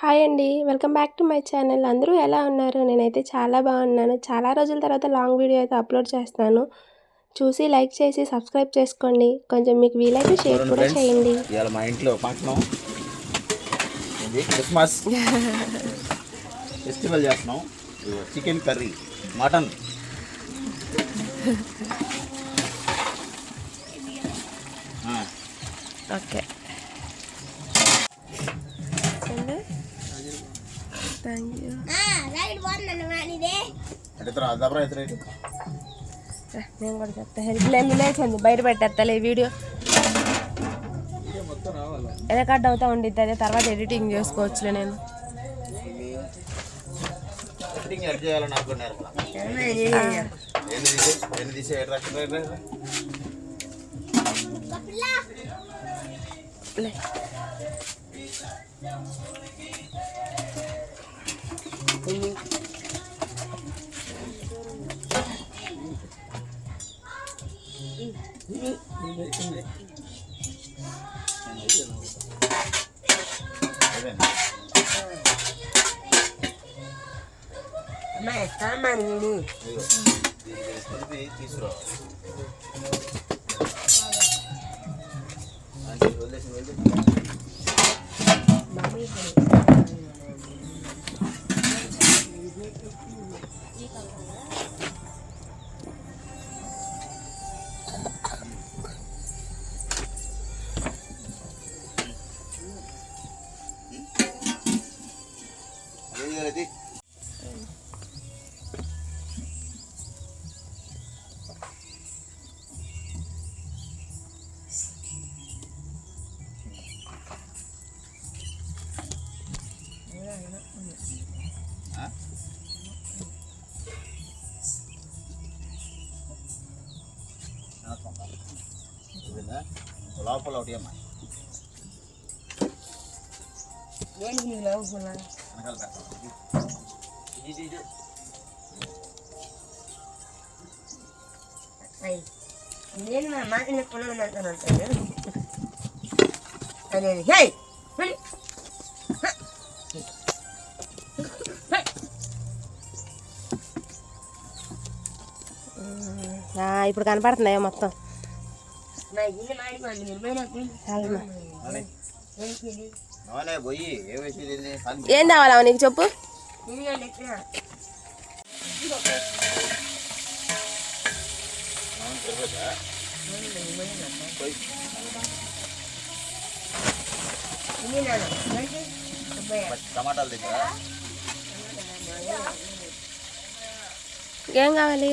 Hi అండి. Welcome back to my channel. అందరూ ఎలా ఉన్నారు? నేనైతే చాలా బాగున్నాను. చాలా రోజుల తర్వాత లాంగ్ వీడియో అయితే అప్లోడ్ చేస్తాను చూసి లైక్ చేసి సబ్స్క్రైబ్ చేసుకోండి. కొంచెం మీకు వీలైతే షేర్ కూడా చేయండి. ఇవాళ మా ఇంట్లో ఇది క్రిస్మస్. ఫెస్టివల్ చేస్తున్నాం. Chicken curry mutton. Okay. Thank you ఇటు. నేను కూడా చెప్తా. హెల్ప్ లేదు లేచండి బయట పెట్టేస్తా ఈ వీడియో. రికార్డ్ అవుతా ఉండిద్ది అదే తర్వాత ఎడిటింగ్ చేసుకోవచ్చులే నేను. ఇది తీసుకొని తీసుకురావాలి అంటే వదిలేసి వదిలేసి లోపల ఒకటి అమ్మా. వెనకాల పెట్టాలి. ఇది ఇది నేను నా మాట కొనమని అంటాను అదే హే! ఆ, ఇప్పుడు కనపడుతున్నాయో మొత్తం. నా ఇల్లు మాడిపోయింది మీరు పోయినా ఏం కావాలా నీకు చెప్పు? టమాటాలు ఏం కావాలి?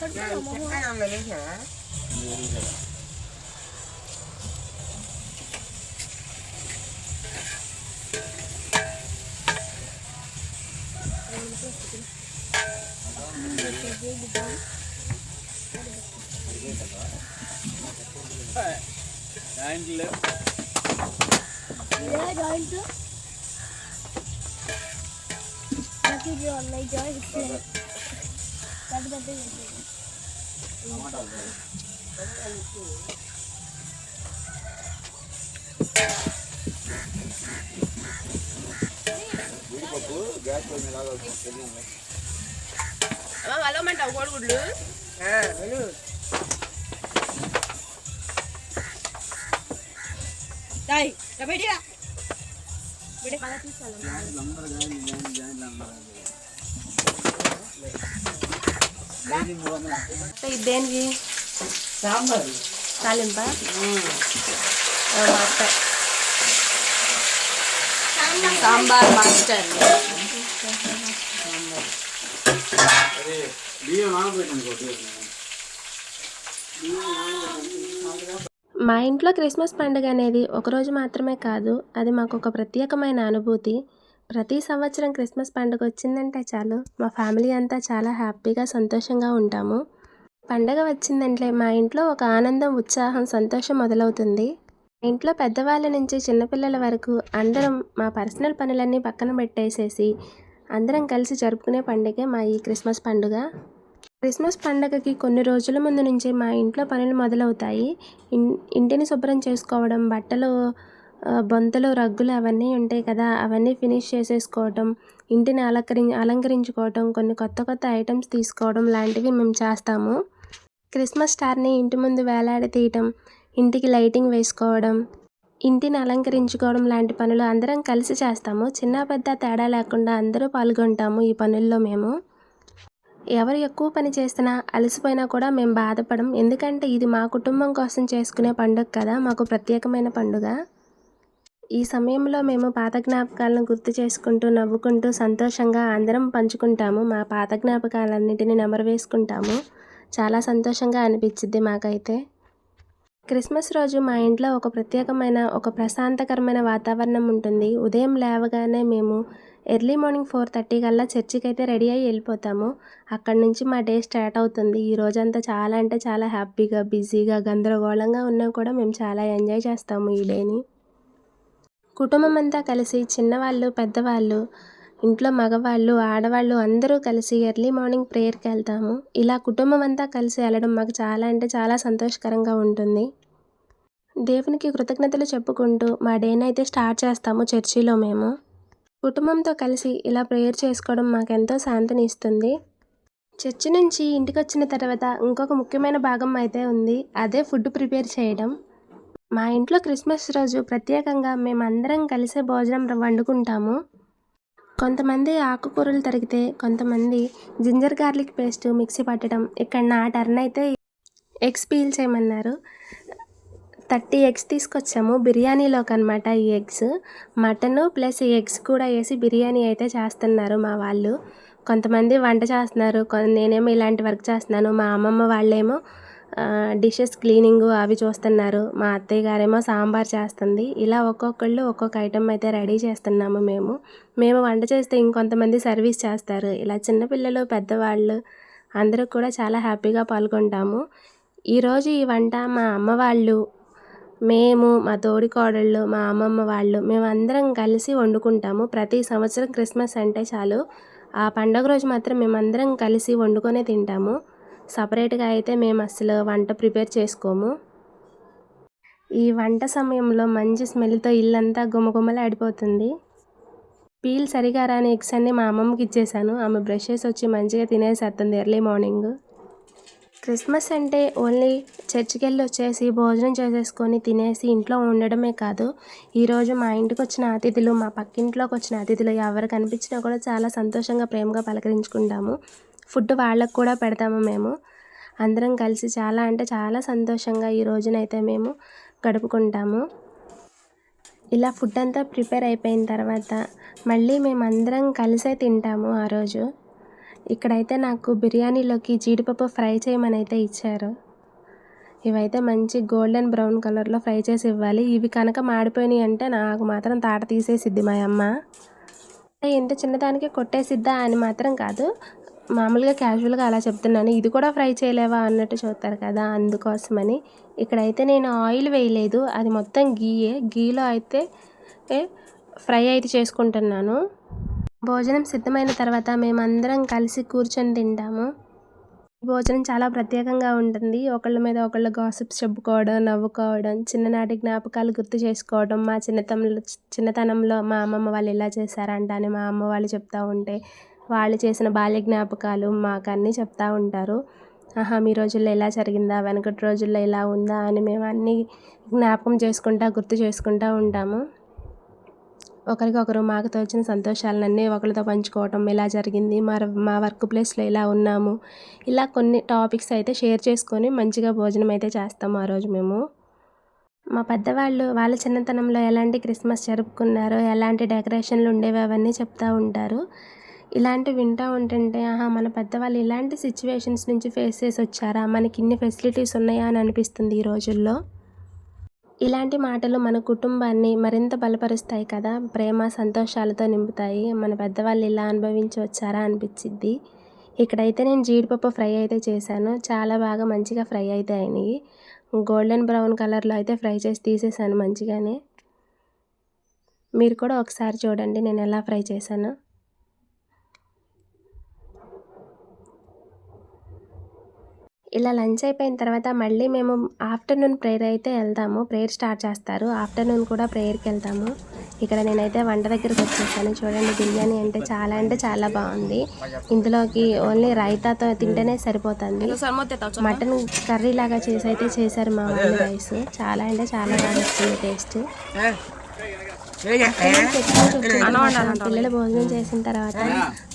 ఓడి నేను ఆకేసాయి మా వెళ్ళమ్మా చెప్పాను వేసినా ఇది ఎరుగు కదా. టమాటాలు కదా. జీడిపప్పు గ్యాస్ పొయ్యి మీద లాగా తెలియదు వలమంటావు కోడిగుడ్లు వెళ్ళు దాయ్ బయటిరా ఇది దేనికి సాంబార్ తాలింపా. సాంబార్ మాస్టర్ మా ఇంట్లో క్రిస్మస్ పండుగ అనేది ఒకరోజు మాత్రమే కాదు అది మాకు ఒక ప్రత్యేకమైన అనుభూతి. ప్రతి సంవత్సరం క్రిస్మస్ పండుగ వచ్చిందంటే చాలు. మా ఫ్యామిలీ అంతా చాలా హ్యాపీగా సంతోషంగా ఉంటాము. పండగ వచ్చిందంటే మా ఇంట్లో ఒక ఆనందం ఉత్సాహం సంతోషం మొదలవుతుంది. ఇంట్లో పెద్దవాళ్ళ నుంచి చిన్నపిల్లల వరకు అందరం మా పర్సనల్ పనులన్నీ పక్కన పెట్టేసేసి అందరం కలిసి జరుపుకునే పండుగే మా ఈ క్రిస్మస్ పండుగ. క్రిస్మస్ పండగకి కొన్ని రోజుల ముందు నుంచి మా ఇంట్లో పనులు మొదలవుతాయి. ఇంటిని శుభ్రం చేసుకోవడం బట్టలు బొంతలు రగ్గులు అవన్నీ ఉంటాయి కదా అవన్నీ ఫినిష్ చేసేసుకోవటం ఇంటిని అలంకరి అలంకరించుకోవటం కొన్ని కొత్త కొత్త ఐటమ్స్ తీసుకోవడం లాంటివి మేము చేస్తాము. క్రిస్మస్ స్టార్ని ఇంటి ముందు వేలాడి తీయటం ఇంటికి లైటింగ్ వేసుకోవడం ఇంటిని అలంకరించుకోవడం లాంటి పనులు అందరం కలిసి చేస్తాము. చిన్న పెద్ద తేడా లేకుండా అందరూ పాల్గొంటాము ఈ పనుల్లో మేము. ఎవరు ఎక్కువ పని చేసినా అలసిపోయినా కూడా మేము బాధపడం ఎందుకంటే ఇది మా కుటుంబం కోసం చేసుకునే పండుగ కదా మాకు ప్రత్యేకమైన పండుగ. ఈ సమయంలో మేము పాత జ్ఞాపకాలను గుర్తు చేసుకుంటూ నవ్వుకుంటూ సంతోషంగా అందరం పంచుకుంటాము. మా పాత జ్ఞాపకాలన్నిటిని నెమరు వేసుకుంటాము చాలా సంతోషంగా అనిపించింది మాకైతే. క్రిస్మస్ రోజు మా ఇంట్లో ఒక ప్రత్యేకమైన ఒక ప్రశాంతకరమైన వాతావరణం ఉంటుంది. ఉదయం లేవగానే మేము ఎర్లీ మార్నింగ్ ఫోర్ థర్టీ కల్లా చర్చికి అయితే రెడీ అయ్యి వెళ్ళిపోతాము. అక్కడి నుంచి మా డే స్టార్ట్ అవుతుంది. ఈ రోజంతా చాలా అంటే చాలా హ్యాపీగా బిజీగా గందరగోళంగా ఉన్నా కూడా మేము చాలా ఎంజాయ్ చేస్తాము ఈ డేని. కుటుంబం అంతా కలిసి చిన్నవాళ్ళు పెద్దవాళ్ళు ఇంట్లో మగవాళ్ళు ఆడవాళ్ళు అందరూ కలిసి ఎర్లీ మార్నింగ్ ప్రేయర్కి వెళ్తాము. ఇలా కుటుంబం అంతా కలిసి వెళ్ళడం మాకు చాలా అంటే చాలా సంతోషకరంగా ఉంటుంది. దేవునికి కృతజ్ఞతలు చెప్పుకుంటూ మా డేని అయితే స్టార్ట్ చేస్తాము చర్చిలో మేము. కుటుంబంతో కలిసి ఇలా ప్రేయర్ చేసుకోవడం మాకెంతో శాంతిని ఇస్తుంది. చర్చి నుంచి ఇంటికి వచ్చిన తర్వాత ఇంకొక ముఖ్యమైన భాగం అయితే ఉంది. అదే ఫుడ్ ప్రిపేర్ చేయడం. మా ఇంట్లో క్రిస్మస్ రోజు ప్రత్యేకంగా మేమందరం కలిసే భోజనం వండుకుంటాము. కొంతమంది ఆకుకూరలు తరిగితే కొంతమంది జింజర్ గార్లిక్ పేస్ట్ మిక్సీ పట్టడం ఇక్కడ నా టర్న్ అయితే ఎగ్స్ పీల్ చేయమన్నారు. థర్టీ ఎగ్స్ తీసుకొచ్చాము బిర్యానీలోకి అనమాట ఈ ఎగ్స్. మటన్ ప్లస్ ఈ ఎగ్స్ కూడా వేసి బిర్యానీ అయితే చేస్తున్నారు మా వాళ్ళు. కొంతమంది వంట చేస్తున్నారు కొ- నేనేమో ఇలాంటి వర్క్ చేస్తున్నాను మా అమ్మమ్మ వాళ్ళేమో డిషెస్ క్లీనింగ్ అవి చూస్తున్నారు. మా అత్తయ్య గారేమో సాంబార్ చేస్తుంది. ఇలా ఒక్కొక్కళ్ళు ఒక్కొక్క ఐటెం అయితే రెడీ చేస్తున్నాము మేము. మేము వంట చేస్తే ఇంకొంతమంది సర్వీస్ చేస్తారు. ఇలా చిన్నపిల్లలు పెద్దవాళ్ళు అందరూ కూడా చాలా హ్యాపీగా పాల్గొంటాము. ఈరోజు ఈ వంట మా అమ్మ వాళ్ళు మేము మా తోడికోడళ్ళు మా అమ్మమ్మ వాళ్ళు మేమందరం కలిసి వండుకుంటాము. ప్రతి సంవత్సరం క్రిస్మస్ అంటే చాలు. ఆ పండగ రోజు మాత్రం మేమందరం కలిసి వండుకొనే తింటాము. సపరేట్గా అయితే మేము అసలు వంట ప్రిపేర్ చేసుకోము. ఈ వంట సమయంలో మంచి స్మెల్తో ఇల్లంతా గుమగుమలాడిపోతుంది పీల్ సరిగా రాని ఎగ్స్ అన్ని మా అమ్మమ్మకి ఇచ్చేసాను. ఆమె బ్రషెస్ వచ్చి మంచిగా తినేసేస్తుంది ఎర్లీ మార్నింగ్. క్రిస్మస్ అంటే ఓన్లీ చర్చికి వెళ్ళి వచ్చేసి భోజనం చేసేసుకొని తినేసి ఇంట్లో ఉండడమే కాదు. ఈరోజు మా ఇంటికి వచ్చిన అతిథులు మా పక్కింట్లోకి వచ్చిన అతిథులు ఎవరు కనిపించినా కూడా చాలా సంతోషంగా ప్రేమగా పలకరించుకుంటాము. ఫుడ్ వాళ్ళకు కూడా పెడతాము మేము. అందరం కలిసి చాలా అంటే చాలా సంతోషంగా ఈ రోజునైతే మేము గడుపుకుంటాము. ఇలా ఫుడ్ అంతా ప్రిపేర్ అయిపోయిన తర్వాత మళ్ళీ మేము అందరం కలిసే తింటాము ఆ రోజు. ఇక్కడైతే నాకు బిర్యానీలోకి జీడిపప్పు ఫ్రై చేయమని అయితే ఇచ్చారు. ఇవైతే మంచి గోల్డెన్ బ్రౌన్ కలర్లో ఫ్రై చేసి ఇవ్వాలి. ఇవి కనుక మాడిపోయినాయి అంటే నాకు మాత్రం తాట తీసేసిద్ది మా అమ్మ. ఎంత చిన్నదానికి కొట్టేసిద్దా అని మాత్రం కాదు. మామూలుగా క్యాజువల్గా అలా చెప్తున్నాను. ఇది కూడా ఫ్రై చేయలేవా అన్నట్టు చూస్తారు కదా అందుకోసమని. ఇక్కడైతే నేను ఆయిల్ వేయలేదు. అది మొత్తం గీయే. గీలో అయితే ఫ్రై అయితే చేసుకుంటున్నాను. భోజనం సిద్ధమైన తర్వాత మేమందరం కలిసి కూర్చొని తింటాము. భోజనం చాలా ప్రత్యేకంగా ఉంటుంది. ఒకళ్ళ మీద ఒకళ్ళు గాసిప్స్ చెప్పుకోవడం నవ్వుకోవడం చిన్ననాటి జ్ఞాపకాలు గుర్తు చేసుకోవడం మా చిన్నతనంలో చిన్నతనంలో మా అమ్మమ్మ వాళ్ళు ఇలా చేశారంట అని మా అమ్మ వాళ్ళు చెప్తూ ఉంటే వాళ్ళు చేసిన బాల్య జ్ఞాపకాలు మాకు అన్నీ చెప్తూ ఉంటారు. ఆహా మీ రోజుల్లో ఇలా జరిగిందా? వెనకటి రోజుల్లో ఇలా ఉందా? అని మేము అన్నీ జ్ఞాపకం చేసుకుంటా గుర్తు చేసుకుంటూ ఉంటాము. ఒకరికొకరు మాకు తోచిన సంతోషాలన్నీ ఒకరితో పంచుకోవటం ఇలా జరిగింది మా మా వర్క్ ప్లేస్లో ఇలా ఉన్నాము. ఇలా కొన్ని టాపిక్స్ అయితే షేర్ చేసుకొని మంచిగా భోజనం అయితే చేస్తాము ఆ రోజు మేము. మా పెద్దవాళ్ళు వాళ్ళ చిన్నతనంలో ఎలాంటి క్రిస్మస్ జరుపుకున్నారో ఎలాంటి డెకరేషన్లు ఉండేవి అవన్నీ చెప్తూ ఉంటారు. ఇలాంటివి వింటూ ఉంటుంటే ఆహా మన పెద్దవాళ్ళు ఇలాంటి సిచ్యువేషన్స్ నుంచి ఫేస్ చేసి వచ్చారా మనకి ఇన్ని ఫెసిలిటీస్ ఉన్నాయా అని అనిపిస్తుంది ఈ రోజుల్లో. ఇలాంటి మాటలు మన కుటుంబాన్ని మరింత బలపరుస్తాయి కదా? ప్రేమ సంతోషాలతో నింపుతాయి. మన పెద్దవాళ్ళు ఇలా అనుభవించి వచ్చారా అనిపించిద్ది ఇక్కడైతే నేను జీడిపప్పు ఫ్రై అయితే చేశాను. చాలా బాగా మంచిగా ఫ్రై అయితే అయినాయి. గోల్డెన్ బ్రౌన్ కలర్లో అయితే ఫ్రై చేసి తీసేసాను మంచిగానే. మీరు కూడా ఒకసారి చూడండి నేను ఎలా ఫ్రై చేశాను. ఇలా లంచ్ అయిపోయిన తర్వాత మళ్ళీ మేము ఆఫ్టర్నూన్ ప్రేయర్ అయితే వెళ్తాము. ప్రేయర్ స్టార్ట్ చేస్తారు. ఆఫ్టర్నూన్ కూడా ప్రేయర్కి వెళ్తాము. ఇక్కడ నేనైతే వంట దగ్గరికి వచ్చేసాను. చూడండి బిర్యానీ అంటే చాలా అంటే చాలా బాగుంది. ఇందులోకి ఓన్లీ రైతాతో తింటేనే సరిపోతుంది. మటన్ కర్రీ లాగా చేసి అయితే చేశారు మా వాళ్ళు రైస్ చాలా అంటే చాలా బాగా వచ్చింది టేస్ట్ పిల్లలు భోజనం చేసిన తర్వాత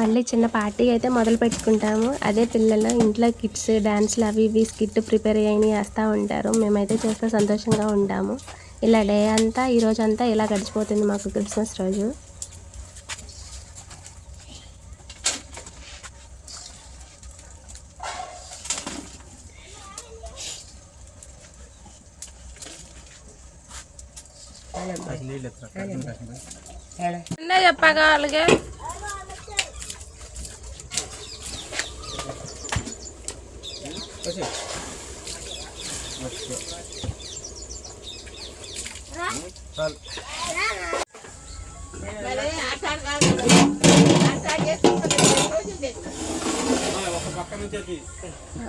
మళ్ళీ చిన్న పార్టీ అయితే మొదలు పెట్టుకుంటాము. అదే పిల్లలు ఇంట్లో కిడ్స్ డాన్స్లు అవి ఇవి స్కిట్ ప్రిపేర్ అయ్యి వేస్తూ ఉంటారు. మేమైతే చేస్తే సంతోషంగా ఉంటాము. ఇలా డే అంతా ఈ రోజు అంతా ఇలా గడిచిపోతుంది మాకు క్రిస్మస్ రోజు. నిన్నే చెప్పాగా వాళ్ళకి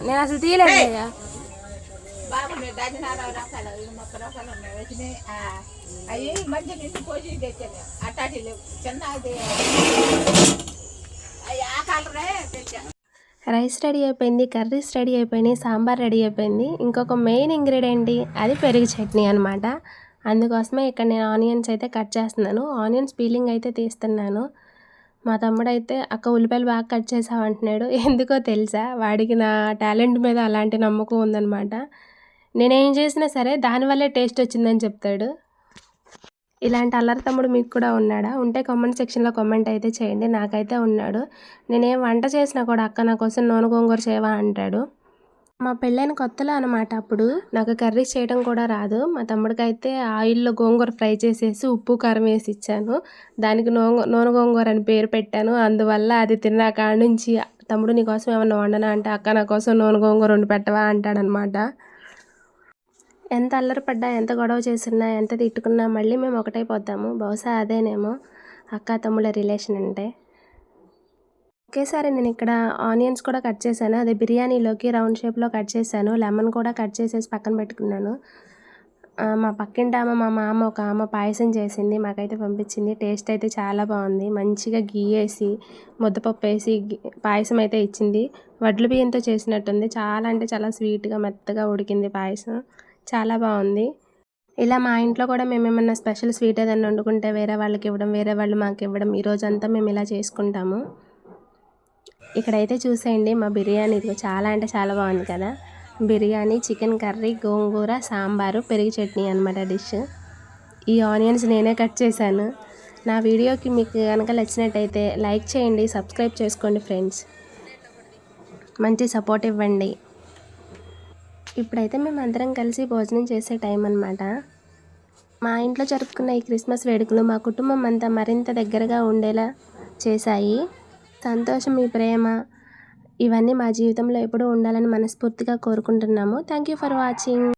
నేను అసలు తీయలేదు అయ్యా. బాగుండే రకాలు రకాలు ముప్పై రకాలు ఉన్నాయి వచ్చినాయి అవి మంచి నుంచి పోసి తెచ్చాను అట్టాటి లేవు చిన్న అది అవి ఆ కలరే తెచ్చాను రైస్ రెడీ అయిపోయింది కర్రీస్ రెడీ అయిపోయినాయి సాంబార్ రెడీ అయిపోయింది. ఇంకొక మెయిన్ ఇంగ్రీడియంట్ అది పెరుగు చట్నీ అనమాట అందుకోసమే ఇక్కడ నేను ఆనియన్స్ అయితే కట్ చేస్తున్నాను. ఆనియన్స్ పీలింగ్ అయితే తీస్తున్నాను. మా తమ్ముడు అయితే అక్క ఉల్లిపాయలు బాగా కట్ చేసావు అంటున్నాడు. ఎందుకో తెలుసా? వాడికి నా టాలెంట్ మీద అలాంటి నమ్మకం ఉందన్నమాట. నేనేం చేసినా సరే దానివల్లే టేస్ట్ వచ్చిందని చెప్తాడు. ఇలాంటి అల్లరి తమ్ముడు మీకు కూడా ఉన్నాడా? ఉంటే కామెంట్ సెక్షన్లో కామెంట్ అయితే చేయండి. నాకైతే ఉన్నాడు. నేనేం వంట చేసినా కూడా అక్క నా కోసం నూనె గోంగూర చేయవా అంటాడు. మా పెళ్ళైన కొత్తలో అనమాట అప్పుడు. నాకు కర్రీస్ చేయడం కూడా రాదు. మా తమ్ముడికి అయితే ఆయిల్లో గోంగూర ఫ్రై చేసేసి ఉప్పు కారం వేసి ఇచ్చాను. దానికి నూనె నూనె గోంగూర అని పేరు పెట్టాను. అందువల్ల అది తిన్న కాడ నుంచి తమ్ముడు నీకోసం ఏమన్నా వండనా అంటే అక్క నా కోసం నూనె గోంగూర వండి పెట్టవా అంటాడనమాట ఎంత అల్లరిపడ్డా ఎంత గొడవ చేసినా ఎంత తిట్టుకున్నా మళ్ళీ మేము ఒకటైపోద్దాము బహుశా అదేనేమో అక్క తమ్ముళ్ళ రిలేషన్ అంటే. ఒకేసారి నేను ఇక్కడ ఆనియన్స్ కూడా కట్ చేశాను. అదే బిర్యానీలోకి రౌండ్ షేప్లో కట్ చేశాను. లెమన్ కూడా కట్ చేసేసి పక్కన పెట్టుకున్నాను. మా పక్కింటి ఆమె మా మామ ఒక ఆమె పాయసం చేసింది. మాకైతే పంపించింది. టేస్ట్ అయితే చాలా బాగుంది. మంచిగా గీ వేసి ముద్దపప్పు వేసి పాయసం అయితే ఇచ్చింది. వడ్లు బియ్యంతో చేసినట్టుంది. చాలా అంటే చాలా స్వీట్గా మెత్తగా ఉడికింది పాయసం. చాలా బాగుంది. ఇలా మా ఇంట్లో కూడా మేము ఏమన్నా స్పెషల్ స్వీట్ ఏదైనా వండుకుంటే వేరే వాళ్ళకి ఇవ్వడం వేరే వాళ్ళు మాకు ఇవ్వడం ఈ రోజంతా మేము ఇలా చేసుకుంటాము. ఇక్కడైతే చూసేయండి మా బిర్యానీ ఇది చాలా అంటే చాలా బాగుంది కదా. బిర్యానీ చికెన్ కర్రీ గోంగూర సాంబారు పెరుగు చట్నీ అనమాట డిష్. ఈ ఆనియన్స్ నేనే కట్ చేశాను. నా వీడియోకి మీకు కనుక నచ్చినట్టయితే లైక్ చేయండి సబ్స్క్రైబ్ చేసుకోండి ఫ్రెండ్స్. మంచి సపోర్ట్ ఇవ్వండి. ఇప్పుడైతే మేము అందరం కలిసి భోజనం చేసే టైం అనమాట మా ఇంట్లో జరుపుకున్న ఈ క్రిస్మస్ వేడుకలు మా కుటుంబం అంతా మరింత దగ్గరగా ఉండేలా చేశాయి. సంతోషం ఈ ప్రేమ ఇవన్నీ మా జీవితంలో ఎప్పుడూ ఉండాలని మనస్ఫూర్తిగా కోరుకుంటున్నాము. Thank you for watching